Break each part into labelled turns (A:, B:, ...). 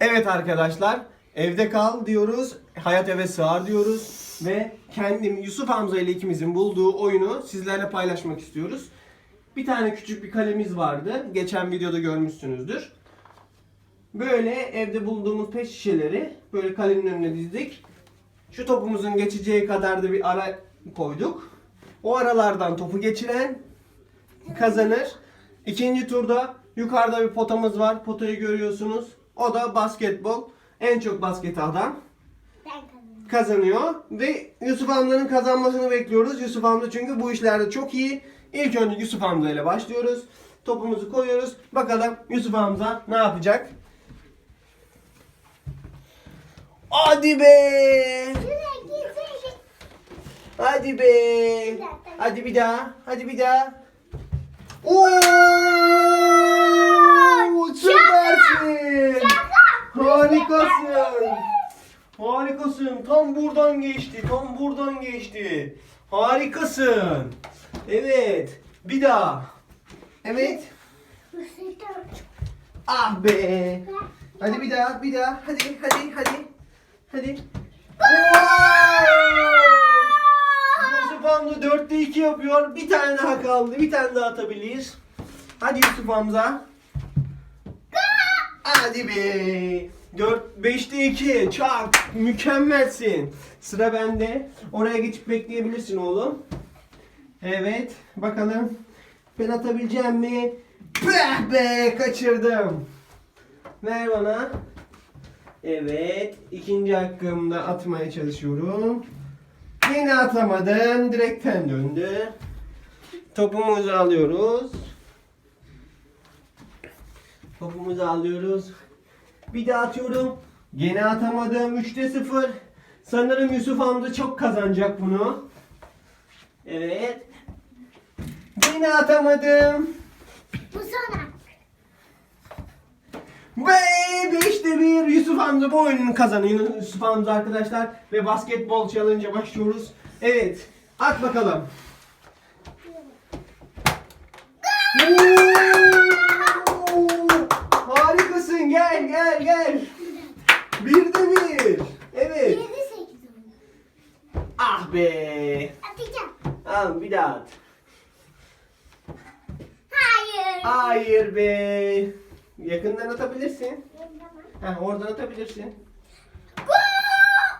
A: Evet arkadaşlar, evde kal diyoruz, hayat eve sığar diyoruz ve kendim Yusuf Hamza ile ikimizin bulduğu oyunu sizlerle paylaşmak istiyoruz. Bir tane küçük bir kalemiz vardı, geçen videoda görmüşsünüzdür. Böyle evde bulduğumuz pet şişeleri böyle kalenin önüne dizdik. Şu topumuzun geçeceği kadar da bir ara koyduk. O aralardan topu geçiren kazanır. İkinci turda yukarıda bir potamız var. Potayı görüyorsunuz. O da basketbol. En çok basket
B: kazandım.
A: kazanıyor. Ve Yusuf Hamza'nın kazanmasını bekliyoruz. Yusuf Hamza çünkü bu işlerde çok iyi. İlk önce Yusuf Hamza ile başlıyoruz. Topumuzu koyuyoruz. Bakalım Yusuf Hamza ne yapacak? Hadi be! Hadi be! Hadi bir daha. Hadi bir daha. Oo! Süpersin! Harikasın! Harikasın. Tam buradan geçti. Tam buradan geçti. Harikasın. Evet. Bir daha. Evet. Ah be. Hadi bir daha, bir daha. Hadi, hadi, hadi. Hadi. Yusuf Hamza 4'te 2 yapıyor. Bir tane daha kaldı. Bir tane daha atabiliriz. Hadi Yusuf Hamza. Hadi be. 4 5'te 2. Çak. Mükemmelsin. Sıra bende. Oraya geçip bekleyebilirsin oğlum. Evet. Bakalım. Ben atabileceğim mi? Peh be kaçırdım. Ver bana. Evet. ikinci hakkımda atmaya çalışıyorum. Yine atamadım. Direkten döndü. Topumuzu alıyoruz. Topumuzu alıyoruz. Bir daha atıyorum. Gene atamadım. 3'te 0. Sanırım Yusuf Hamza çok kazanacak bunu. Evet. Yine atamadım.
B: Bu son.
A: Ve 5'te 1 Yusuf Hamza bu oyunun kazanıyor Yusuf Hamza arkadaşlar. Ve basketbol challenge'a başlıyoruz. Evet. At bakalım. Harikasın gel gel gel. Bir de bir. Evet.
B: 7 8 oldu.
A: Ah be.
B: Atacağım.
A: Al bir daha at.
B: Hayır.
A: Hayır be. Yakından atabilirsin. Ha, oradan atabilirsin.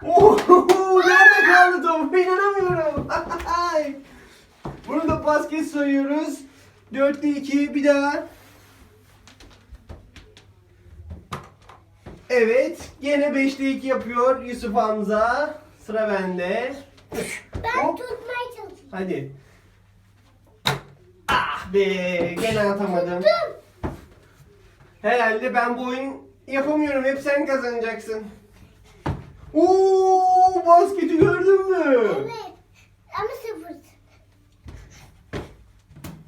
A: Oo, nerede kaldı top? İnanamıyorum. Bunu da basket sayıyoruz. 4'te 2 bir daha. Evet. Gene 5'te 2 yapıyor Yusuf Hamza. Sıra bende.
B: Ben
A: Hop.
B: tutmaya çalışıyorum.
A: Hadi. Ah be. Gene atamadım.
B: Dur.
A: Herhalde ben bu oyun yapamıyorum. Hep sen kazanacaksın. Oo, basketi gördün mü?
B: Evet. Ama sıfır.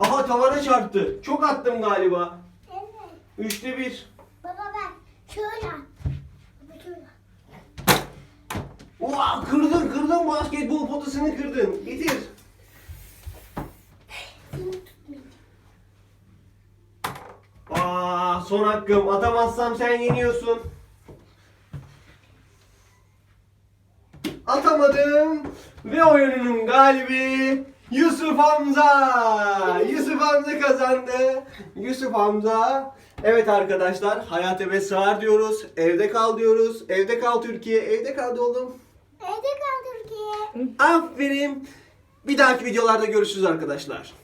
A: Aha tavana çarptı. Çok attım galiba.
B: Evet.
A: Üçte bir. Kırdın basketbol potasını kırdın. Getir. Aa, son hakkım. Atamazsam sen yeniyorsun. Atamadım. Ve oyunun galibi Yusuf Hamza. Yusuf Hamza kazandı. Yusuf Hamza. Evet arkadaşlar hayat eve sığar diyoruz. Evde kal diyoruz. Evde kal Türkiye. Evde kal oğlum.
B: Evde kal.
A: Aferin. Bir dahaki videolarda görüşürüz arkadaşlar.